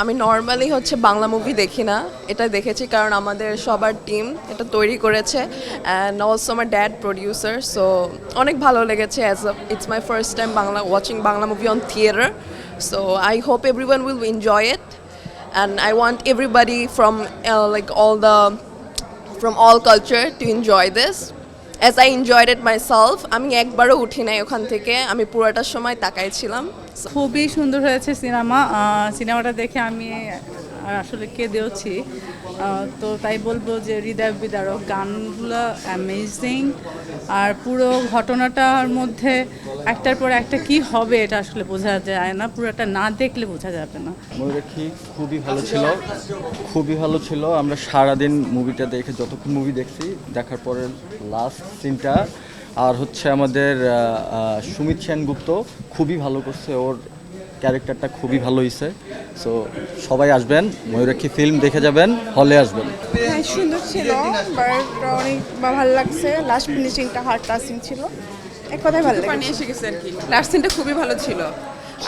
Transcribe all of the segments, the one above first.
আমি নর্মালি হচ্ছে বাংলা মুভি দেখি না, এটা দেখেছি কারণ আমাদের সবার টিম এটা তৈরি করেছে অ্যান্ড অলসো আমার ড্যাড প্রডিউসার সো অনেক ভালো লেগেছে as a it's my first time Bangla watching Bangla movie on theatre so I hope everyone will enjoy it and I want everybody from like all the from culture to enjoy enjoy this. I enjoyed it myself আমি একবারও উঠি নাই ওখান থেকে আমি পুরোটার সময় তাকাইছিলাম খুবই সুন্দর হয়েছে সিনেমা সিনেমাটা দেখে আমি আসলে কেঁদেওছি আহ, তো তাই বলব যে হৃদয় বিদারক। গানগুলো অ্যামেজিং আর পুরো ঘটনাটার মধ্যে একটার পর একটা কি হবে এটা আসলে বোঝা যায় না। পুরোটা না দেখলে বোঝা যাবে না। ময়ূরাক্ষী খুবই ভালো ছিল। খুবই ভালো ছিল। আমরা সারাদিন মুভিটা দেখে যতক্ষণ মুভি দেখছি দেখার পরে লাস্ট সিনটা আর হচ্ছে আমাদের সুমিত সেনগুপ্ত খুবই ভালো করছে ওর ক্যারেক্টারটা খুবই ভালো হয়েছে সো সবাই আসবেন ময়ূরাক্ষী ফিল্ম দেখে যাবেন হলে আসবেন। হ্যাঁ সুন্দর ছিল অনেক ভালো লাগছে। লাস্ট ফিনিশিংটা হার্ট টাচিং ছিল। এক কথায় ভালো লাগে এসে গেছে আর কি। লাস্ট সিনটা খুবই ভালো ছিল।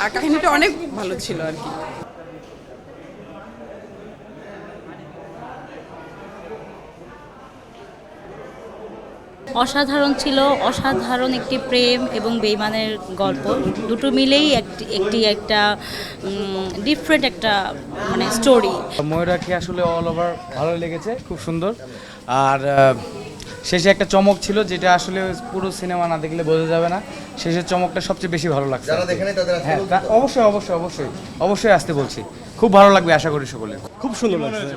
আর কাহিনীটা অনেক ভালো ছিল আর কি। অসাধারণ ছিল অসাধারণ একটি প্রেম এবং বেইমানের গল্প। দুটো মিলেই একটি একটি একটা ডিফারেন্ট একটা মানে স্টোরি ময়ূরাক্ষী আসলে অল ওভার ভালো লেগেছে? খুব সুন্দর। আর শেষে একটা চমক ছিল যেটা আসলে পুরো সিনেমা না দেখলে বোঝা যাবে না। শেষের চমকটা সবচেয়ে বেশি ভালো লাগছে হ্যাঁ তা- অবশ্যই অবশ্যই অবশ্যই অবশ্যই আসতে বলছি। খুব ভালো লাগবে আশা করি সকলে। খুব সুন্দর লাগছে।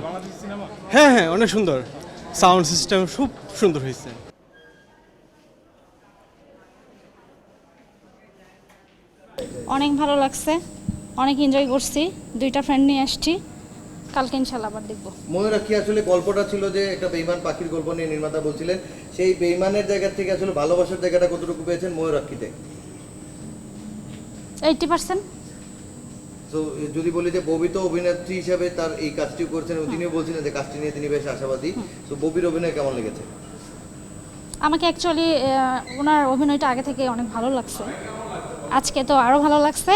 হ্যাঁ হ্যাঁ অনেক সুন্দর। সাউন্ড সিস্টেম খুব সুন্দর হয়েছে। অনেক ভালো লাগছে। অনেক এনজয় করছি। দুইটা ফ্রেন্ড নিয়ে আসছি। কালকে ইনশাল্লাহ আবার দেখব। ময়ূরাক্ষী আসলে গল্পটা ছিল যে একটা বেইমান পাখির গল্প নিয়ে নির্মাতা বলছিলেন। সেই বেইমানের জায়গা থেকে আসলে ভালোবাসার জায়গাটা কতটুকু পেয়েছেন ময়ূরাক্ষীতে এইটটি পার্সেন্ট তো যদি বলি যে ববি তো অভিনেত্রী হিসাবে তার এই কাজটি করছেন এবং তিনিও বলছিলেন যে কাজটি নিয়ে তিনি বেশ আশাবাদী। তো ববির অভিনয় কেমন লেগেছে? আমাকে অ্যাকচুয়ালি ওনার অভিনয়টা আগে থেকে অনেক ভালো লাগছে। আজকে তো আরও ভালো লাগছে।